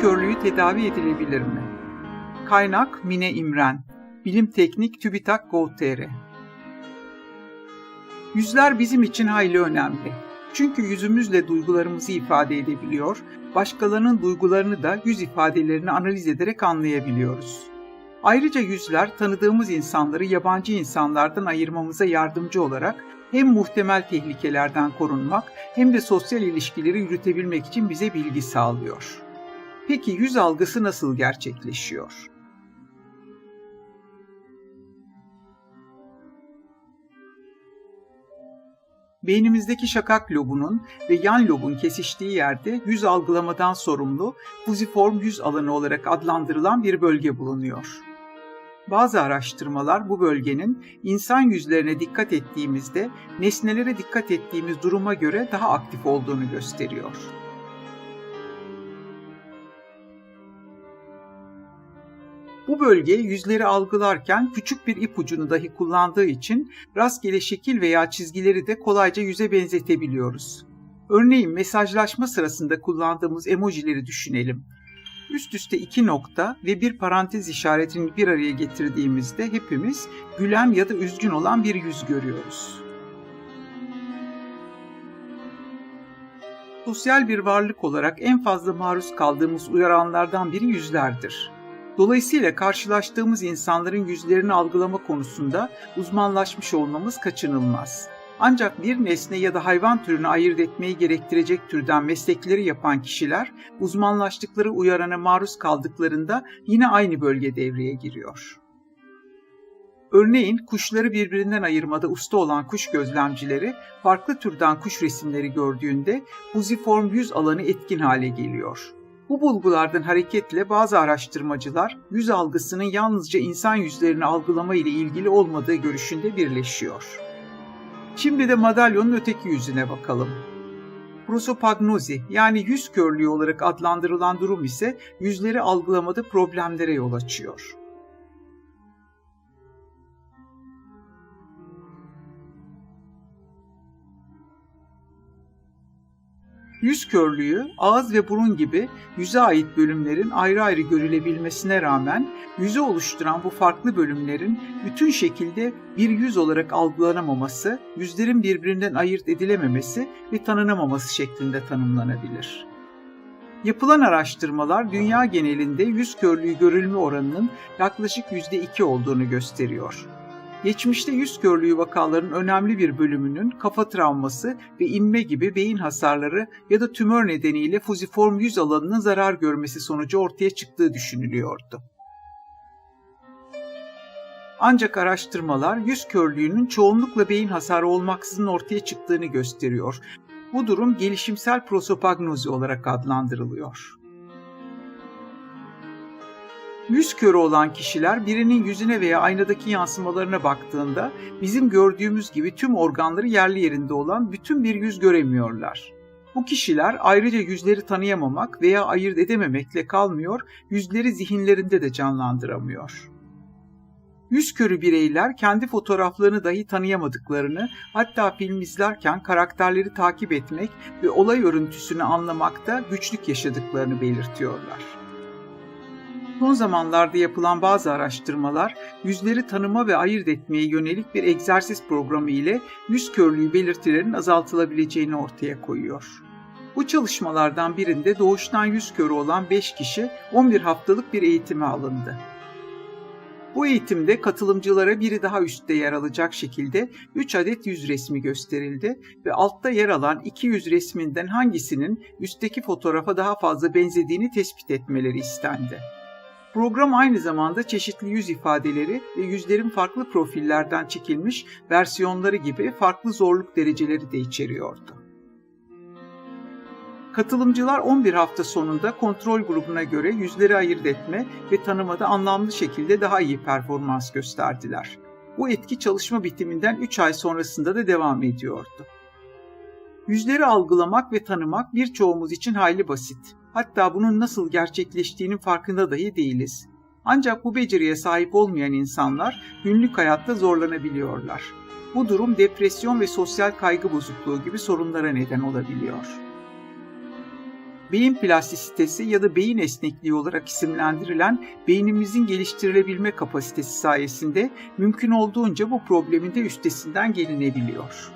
Körlüğü tedavi edilebilir mi? Kaynak Mine İmren Bilim Teknik TÜBİTAK Gov.tr Yüzler bizim için hayli önemli. Çünkü yüzümüzle duygularımızı ifade edebiliyor, başkalarının duygularını da yüz ifadelerini analiz ederek anlayabiliyoruz. Ayrıca yüzler tanıdığımız insanları yabancı insanlardan ayırmamıza yardımcı olarak hem muhtemel tehlikelerden korunmak hem de sosyal ilişkileri yürütebilmek için bize bilgi sağlıyor. Peki yüz algısı nasıl gerçekleşiyor? Beynimizdeki şakak lobunun ve yan lobun kesiştiği yerde yüz algılamadan sorumlu fuziform yüz alanı olarak adlandırılan bir bölge bulunuyor. Bazı araştırmalar bu bölgenin insan yüzlerine dikkat ettiğimizde nesnelere dikkat ettiğimiz duruma göre daha aktif olduğunu gösteriyor. Bu bölge yüzleri algılarken küçük bir ipucunu dahi kullandığı için rastgele şekil veya çizgileri de kolayca yüze benzetebiliyoruz. Örneğin mesajlaşma sırasında kullandığımız emojileri düşünelim. Üst üste iki nokta ve bir parantez işaretini bir araya getirdiğimizde hepimiz gülen ya da üzgün olan bir yüz görüyoruz. Sosyal bir varlık olarak en fazla maruz kaldığımız uyaranlardan biri yüzlerdir. Dolayısıyla karşılaştığımız insanların yüzlerini algılama konusunda uzmanlaşmış olmamız kaçınılmaz. Ancak bir nesne ya da hayvan türünü ayırt etmeyi gerektirecek türden meslekleri yapan kişiler uzmanlaştıkları uyarana maruz kaldıklarında yine aynı bölge devreye giriyor. Örneğin kuşları birbirinden ayırmada usta olan kuş gözlemcileri farklı türden kuş resimleri gördüğünde fuziform yüz alanı etkin hale geliyor. Bu bulgulardan hareketle bazı araştırmacılar yüz algısının yalnızca insan yüzlerini algılama ile ilgili olmadığı görüşünde birleşiyor. Şimdi de madalyonun öteki yüzüne bakalım. Prosopagnozi yani yüz körlüğü olarak adlandırılan durum ise yüzleri algılamada problemlere yol açıyor. Yüz körlüğü, ağız ve burun gibi yüze ait bölümlerin ayrı ayrı görülebilmesine rağmen yüzü oluşturan bu farklı bölümlerin bütün şekilde bir yüz olarak algılanamaması, yüzlerin birbirinden ayırt edilememesi ve tanınamaması şeklinde tanımlanabilir. Yapılan araştırmalar dünya genelinde yüz körlüğü görülme oranının yaklaşık %2 olduğunu gösteriyor. Geçmişte yüz körlüğü vakalarının önemli bir bölümünün kafa travması ve inme gibi beyin hasarları ya da tümör nedeniyle fuziform yüz alanının zarar görmesi sonucu ortaya çıktığı düşünülüyordu. Ancak araştırmalar yüz körlüğünün çoğunlukla beyin hasarı olmaksızın ortaya çıktığını gösteriyor. Bu durum gelişimsel prosopagnozi olarak adlandırılıyor. Yüz körü olan kişiler birinin yüzüne veya aynadaki yansımalarına baktığında bizim gördüğümüz gibi tüm organları yerli yerinde olan bütün bir yüz göremiyorlar. Bu kişiler ayrıca yüzleri tanıyamamak veya ayırt edememekle kalmıyor, yüzleri zihinlerinde de canlandıramıyor. Yüz körü bireyler kendi fotoğraflarını dahi tanıyamadıklarını, hatta film izlerken karakterleri takip etmek ve olay örüntüsünü anlamakta güçlük yaşadıklarını belirtiyorlar. Son zamanlarda yapılan bazı araştırmalar yüzleri tanıma ve ayırt etmeye yönelik bir egzersiz programı ile yüz körlüğü belirtilerinin azaltılabileceğini ortaya koyuyor. Bu çalışmalardan birinde doğuştan yüz körü olan 5 kişi 11 haftalık bir eğitime alındı. Bu eğitimde katılımcılara biri daha üstte yer alacak şekilde 3 adet yüz resmi gösterildi ve altta yer alan 2 yüz resminden hangisinin üstteki fotoğrafa daha fazla benzediğini tespit etmeleri istendi. Program aynı zamanda çeşitli yüz ifadeleri ve yüzlerin farklı profillerden çekilmiş versiyonları gibi farklı zorluk dereceleri de içeriyordu. Katılımcılar 11 hafta sonunda kontrol grubuna göre yüzleri ayırt etme ve tanımada anlamlı şekilde daha iyi performans gösterdiler. Bu etki çalışma bitiminden 3 ay sonrasında da devam ediyordu. Yüzleri algılamak ve tanımak birçoğumuz için hayli basit. Hatta bunun nasıl gerçekleştiğinin farkında dahi değiliz. Ancak bu beceriye sahip olmayan insanlar günlük hayatta zorlanabiliyorlar. Bu durum depresyon ve sosyal kaygı bozukluğu gibi sorunlara neden olabiliyor. beyin plastisitesi ya da beyin esnekliği olarak isimlendirilen beynimizin geliştirilebilme kapasitesi sayesinde mümkün olduğunca bu problemin de üstesinden gelinebiliyor.